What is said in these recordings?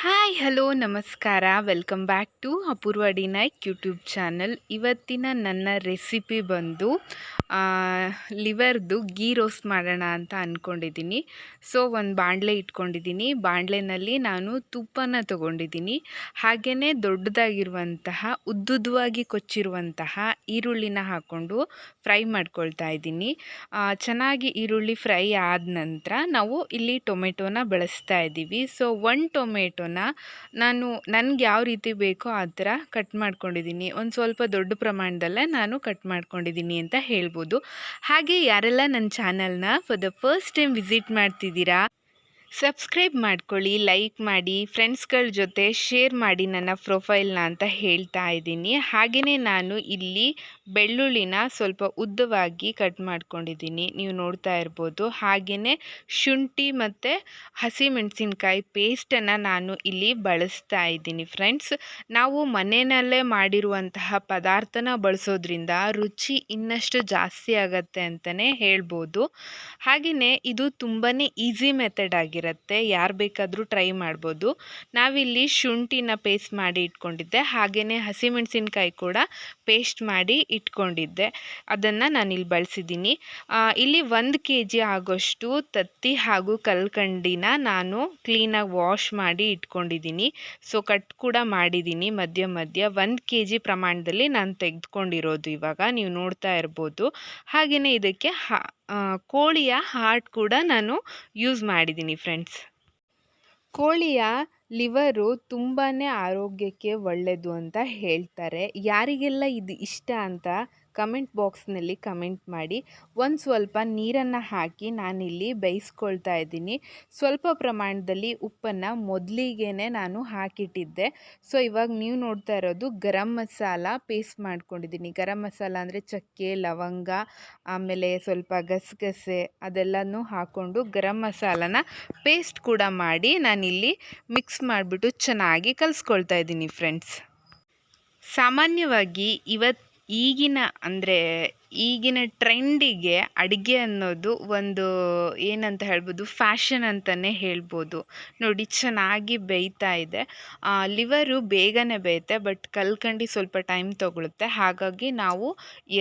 Hi hello ನಮಸ್ಕಾರ. Welcome back to Apoorva D Naik YouTube channel ಇವತ್ತಿನ ನನ್ನ recipe ಬಂದು ಲಿವರ್ದು ಗೀ ರೋಸ್ಟ್ ಮಾಡೋಣ ಅಂತ ಅಂದ್ಕೊಂಡಿದ್ದೀನಿ ಸೊ ಒಂದು ಬಾಣಲೆ ಇಟ್ಕೊಂಡಿದ್ದೀನಿ ಬಾಣಲೆನಲ್ಲಿ ನಾನು ತುಪ್ಪನ ತೊಗೊಂಡಿದ್ದೀನಿ ಹಾಗೆಯೇ ದೊಡ್ಡದಾಗಿರುವಂತಹ, ಉದ್ದುದ್ದವಾಗಿ ಕೊಚ್ಚಿರುವಂತಹ ಈರುಳ್ಳಿನ ಹಾಕ್ಕೊಂಡು ಫ್ರೈ ಮಾಡ್ಕೊಳ್ತಾ ಇದ್ದೀನಿ. ಚೆನ್ನಾಗಿ ಈರುಳ್ಳಿ ಫ್ರೈ ಆದ ನಂತರ ನಾವು ಇಲ್ಲಿ ಟೊಮೆಟೊನ ಬಳಸ್ತಾ ಇದ್ದೀವಿ ಸೊ ಒನ್ ನಾನು, ನನಗೆ ಯಾವ ರೀತಿ ಬೇಕೋ ಆ ಥರ ಕಟ್ ಮಾಡ್ಕೊಂಡಿದ್ದೀನಿ. ಒಂದು ಸ್ವಲ್ಪ ದೊಡ್ಡ ಪ್ರಮಾಣದಲ್ಲೇ ನಾನು ಕಟ್ ಮಾಡ್ಕೊಂಡಿದ್ದೀನಿ ಅಂತ ಹೇಳ್ಬೋದು. ಹಾಗೆ ಯಾರೆಲ್ಲ ನನ್ನ ಚಾನಲ್ನ for the first time visit ಮಾಡ್ತಿದ್ದೀರಾ ಸಬ್ಸ್ಕ್ರೈಬ್ ಮಾಡ್ಕೊಳ್ಳಿ ಲೈಕ್ ಮಾಡಿ ಫ್ರೆಂಡ್ಸ್ಗಳ ಜೊತೆ ಶೇರ್ ಮಾಡಿ ನನ್ನ ಪ್ರೊಫೈಲ್ನ ಅಂತ ಹೇಳ್ತಾ ಇದ್ದೀನಿ. ಹಾಗೆಯೇ ನಾನು ಇಲ್ಲಿ ಬೆಳ್ಳುಳ್ಳಿನ ಸ್ವಲ್ಪ ಉದ್ದವಾಗಿ ಕಟ್ ಮಾಡ್ಕೊಂಡಿದ್ದೀನಿ. ನೀವು ನೋಡ್ತಾ ಇರ್ಬೋದು. ಹಾಗೆಯೇ ಶುಂಠಿ ಮತ್ತು ಹಸಿಮೆಣಸಿನ್ಕಾಯಿ ಪೇಸ್ಟನ್ನು ನಾನು ಇಲ್ಲಿ ಬಳಸ್ತಾ ಇದ್ದೀನಿ ಫ್ರೆಂಡ್ಸ್ ನಾವು ಮನೆಯಲ್ಲೇ ಮಾಡಿರುವಂತಹ ಪದಾರ್ಥನ ಬಳಸೋದ್ರಿಂದ ರುಚಿ ಇನ್ನಷ್ಟು ಜಾಸ್ತಿ ಆಗತ್ತೆ ಅಂತಲೇ ಹೇಳ್ಬೋದು. ಹಾಗೆಯೇ ಇದು ತುಂಬಾ ಈಸಿ ಮೆಥಡ್ ಆಗಿರುತ್ತೆ ಯಾರು ಬೇಕಾದರೂ ಟ್ರೈ ಮಾಡ್ಬೋದು. ನಾವಿಲ್ಲಿ ಶುಂಠಿನ ಪೇಸ್ಟ್ ಮಾಡಿ ಇಟ್ಕೊಂಡಿದ್ದೆ ಹಾಗೆಯೇ ಹಸಿಮೆಣಸಿನ್ಕಾಯಿ ಕೂಡ ಪೇಸ್ಟ್ ಮಾಡಿ ಇಟ್ಕೊಂಡಿದ್ದೆ. ಅದನ್ನು ನಾನಿಲ್ಲಿ ಬಳಸಿದ್ದೀನಿ. ಇಲ್ಲಿ ಒಂದು ಕೆ ಜಿ ಆಗೋಷ್ಟು ತತ್ತಿ ಹಾಗೂ ಕಲ್ಕಂಡಿನ ನಾನು ಕ್ಲೀನಾಗಿ ವಾಶ್ ಮಾಡಿ ಇಟ್ಕೊಂಡಿದ್ದೀನಿ. ಸೊ ಕಟ್ ಕೂಡ ಮಾಡಿದ್ದೀನಿ ಮಧ್ಯ ಮಧ್ಯ. ಒಂದು ಕೆ ಜಿ ಪ್ರಮಾಣದಲ್ಲಿ ನಾನು ತೆಗೆದುಕೊಂಡಿರೋದು ಇವಾಗ, ನೀವು ನೋಡ್ತಾ ಇರ್ಬೋದು. ಹಾಗೆಯೇ ಇದಕ್ಕೆ ಕೋಳಿಯ ಹಾರ್ಟ್ ಕೂಡ ನಾನು ಯೂಸ್ ಮಾಡಿದ್ದೀನಿ ಫ್ರೆಂಡ್ಸ್ ಕೋಳಿಯ ಲಿವರು ತುಂಬಾ ಆರೋಗ್ಯಕ್ಕೆ ಒಳ್ಳೆಯದು ಅಂತ ಹೇಳ್ತಾರೆ. ಯಾರಿಗೆಲ್ಲ ಇದು ಇಷ್ಟ ಅಂತ ಕಮೆಂಟ್ ಬಾಕ್ಸ್ನಲ್ಲಿ ಕಮೆಂಟ್ ಮಾಡಿ. ಒಂದು ಸ್ವಲ್ಪ ನೀರನ್ನು ಹಾಕಿ ನಾನಿಲ್ಲಿ ಬೇಯಿಸ್ಕೊಳ್ತಾ ಇದ್ದೀನಿ. ಸ್ವಲ್ಪ ಪ್ರಮಾಣದಲ್ಲಿ ಉಪ್ಪನ್ನು ಮೊದಲಿಗೆ ನಾನು ಹಾಕಿಟ್ಟಿದ್ದೆ. ಸೊ, ಇವಾಗ ನೀವು ನೋಡ್ತಾ ಇರೋದು ಗರಂ ಮಸಾಲ ಪೇಸ್ಟ್ ಮಾಡ್ಕೊಂಡಿದ್ದೀನಿ. ಗರಂ ಮಸಾಲ ಅಂದರೆ ಚಕ್ಕೆ, ಲವಂಗ, ಆಮೇಲೆ ಸ್ವಲ್ಪ ಗಸಗಸೆ ಅದೆಲ್ಲನೂ ಹಾಕ್ಕೊಂಡು ಗರಂ ಮಸಾಲನ ಪೇಸ್ಟ್ ಕೂಡ ಮಾಡಿ ನಾನಿಲ್ಲಿ ಮಿಕ್ಸ್ ಮಾಡಿಬಿಟ್ಟು ಚೆನ್ನಾಗಿ ಕಲಿಸ್ಕೊಳ್ತಾ ಇದ್ದೀನಿ, ಫ್ರೆಂಡ್ಸ್. ಸಾಮಾನ್ಯವಾಗಿ ಇವತ್ತು ಈಗಿನ ಅಂದರೆ ಈಗಿನ ಟ್ರೆಂಡಿಗೆ ಅಡುಗೆ ಅನ್ನೋದು ಒಂದು ಏನಂತ ಹೇಳ್ಬೋದು ಫ್ಯಾಷನ್ ಅಂತಲೇ ಹೇಳ್ಬೋದು. ನೋಡಿ ಚೆನ್ನಾಗಿ ಬೇಯ್ತಾ ಇದೆ. ಲಿವರು ಬೇಗನೆ ಬೇಯುತ್ತೆ ಬಟ್ ಕಲ್ಕಂಡು ಸ್ವಲ್ಪ ಟೈಮ್ ತೊಗೊಳುತ್ತೆ. ಹಾಗಾಗಿ ನಾವು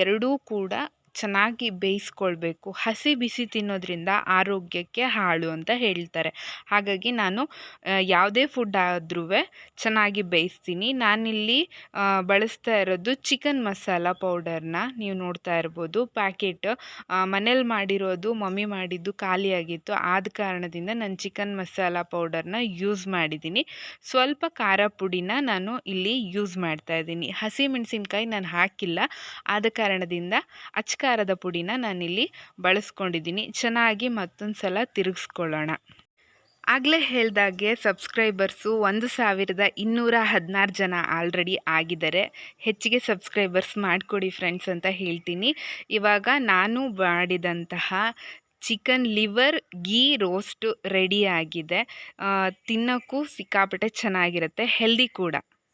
ಎರಡೂ ಕೂಡ ಚೆನ್ನಾಗಿ ಬೇಯಿಸ್ಕೊಳ್ಬೇಕು. ಹಸಿ ಬಿಸಿ ತಿನ್ನೋದ್ರಿಂದ ಆರೋಗ್ಯಕ್ಕೆ ಹಾಳು ಅಂತ ಹೇಳ್ತಾರೆ. ಹಾಗಾಗಿ ನಾನು ಯಾವುದೇ ಫುಡ್ ಆದ್ರೂ ಚೆನ್ನಾಗಿ ಬೇಯಿಸ್ತೀನಿ. ನಾನಿಲ್ಲಿ ಬಳಸ್ತಾ ಇರೋದು ಚಿಕನ್ ಮಸಾಲ ಪೌಡರ್ನ ನೀವು ನೋಡ್ತಾ ಇರ್ಬೋದು. ಪ್ಯಾಕೆಟ್ ಮನೇಲಿ ಮಾಡಿರೋದು, ಮಮ್ಮಿ ಮಾಡಿದ್ದು ಖಾಲಿಯಾಗಿತ್ತು ಆದ ಕಾರಣದಿಂದ ನಾನು ಚಿಕನ್ ಮಸಾಲ ಪೌಡರ್ನ ಯೂಸ್ ಮಾಡಿದ್ದೀನಿ. ಸ್ವಲ್ಪ ಖಾರ ಪುಡಿನ ನಾನು ಇಲ್ಲಿ ಯೂಸ್ ಮಾಡ್ತಾ ಇದ್ದೀನಿ. ಹಸಿಮೆಣಸಿನ್ಕಾಯಿ ನಾನು ಹಾಕಿಲ್ಲ. ಆದ ಕಾರಣದಿಂದ ಅಚ್ಕ ಖಾರದ ಪುಡಿನ ನಾನಿಲ್ಲಿ ಬಳಸ್ಕೊಂಡಿದ್ದೀನಿ. ಚೆನ್ನಾಗಿ ಮತ್ತೊಂದು ಸಲ ತಿರುಗಿಸ್ಕೊಳ್ಳೋಣ. ಆಗಲೇ ಹೇಳ್ದಾಗೆ ಸಬ್ಸ್ಕ್ರೈಬರ್ಸು ಒಂದು ಸಾವಿರದ ಇನ್ನೂರ ಹದಿನಾರು ಜನ ಆಲ್ರೆಡಿ ಆಗಿದ್ದಾರೆ. ಹೆಚ್ಚಿಗೆ ಸಬ್ಸ್ಕ್ರೈಬರ್ಸ್ ಮಾಡಿಕೊಡಿ ಫ್ರೆಂಡ್ಸ್ ಅಂತ ಹೇಳ್ತೀನಿ. ಇವಾಗ ನಾನು ಮಾಡಿದಂತಹ chicken liver ghee roast ready ಆಗಿದೆ. ತಿನ್ನೋಕ್ಕೂ ಸಿಕ್ಕಾಪಟ್ಟೆ ಚೆನ್ನಾಗಿರುತ್ತೆ. ಹೆಲ್ದಿ ಕೂಡ.